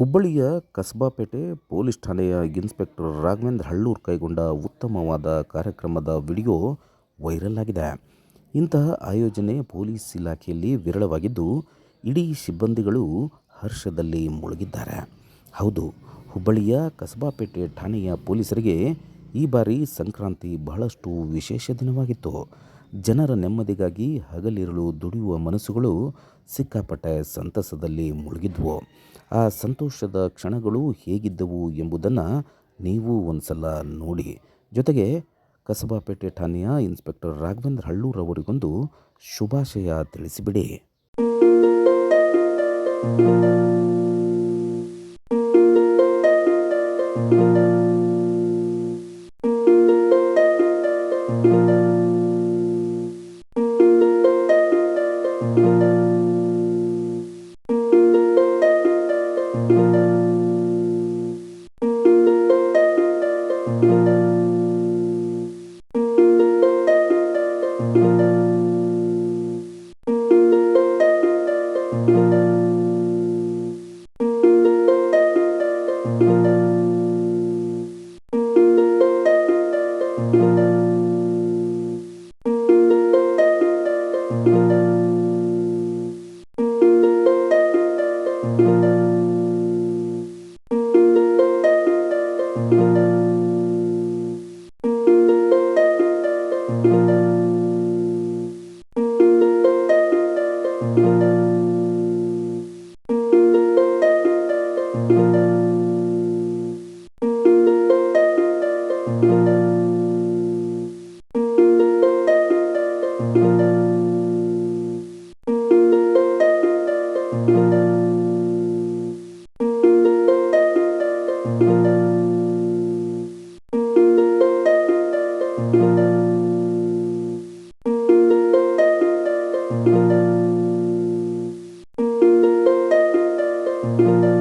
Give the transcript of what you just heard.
ಹುಬ್ಬಳ್ಳಿಯ ಕಸಬಾಪೇಟೆ ಪೊಲೀಸ್ ಠಾಣೆಯ ಇನ್ಸ್ಪೆಕ್ಟರ್ ರಾಘವೇಂದ್ರ ಹಳ್ಳೂರ್ ಕೈಗೊಂಡ ಉತ್ತಮವಾದ ಕಾರ್ಯಕ್ರಮದ ವಿಡಿಯೋ ವೈರಲ್ ಆಗಿದೆ. ಇಂತಹ ಆಯೋಜನೆ ಪೊಲೀಸ್ ಇಲಾಖೆಯಲ್ಲಿ ವಿರಳವಾಗಿದ್ದು, ಇಡೀ ಸಿಬ್ಬಂದಿಗಳು ಹರ್ಷದಲ್ಲಿ ಮುಳುಗಿದ್ದಾರೆ. ಹೌದು, ಹುಬ್ಬಳ್ಳಿಯ ಕಸಬಾಪೇಟೆ ಠಾಣೆಯ ಪೊಲೀಸರಿಗೆ ಈ ಬಾರಿ ಸಂಕ್ರಾಂತಿ ಬಹಳಷ್ಟು ವಿಶೇಷ ದಿನವಾಗಿತ್ತು. ಜನರ ನೆಮ್ಮದಿಗಾಗಿ ಹಗಲಿರುಳು ದುಡಿಯುವ ಮನಸ್ಸುಗಳು ಸಿಕ್ಕಾಪಟ್ಟೆ ಸಂತಸದಲ್ಲಿ ಮುಳುಗಿದ್ವು. ಆ ಸಂತೋಷದ ಕ್ಷಣಗಳು ಹೇಗಿದ್ದವು ಎಂಬುದನ್ನು ನೀವು ಒಂದು ಸಲ ನೋಡಿ. ಜೊತೆಗೆ ಕಸಬಾಪೇಟೆ ಠಾಣೆಯ ಇನ್ಸ್ಪೆಕ್ಟರ್ ರಾಘವೇಂದ್ರ ಹಳ್ಳೂರ್ ಅವರಿಗೊಂದು ಶುಭಾಶಯ ತಿಳಿಸಿಬಿಡಿ. thank you.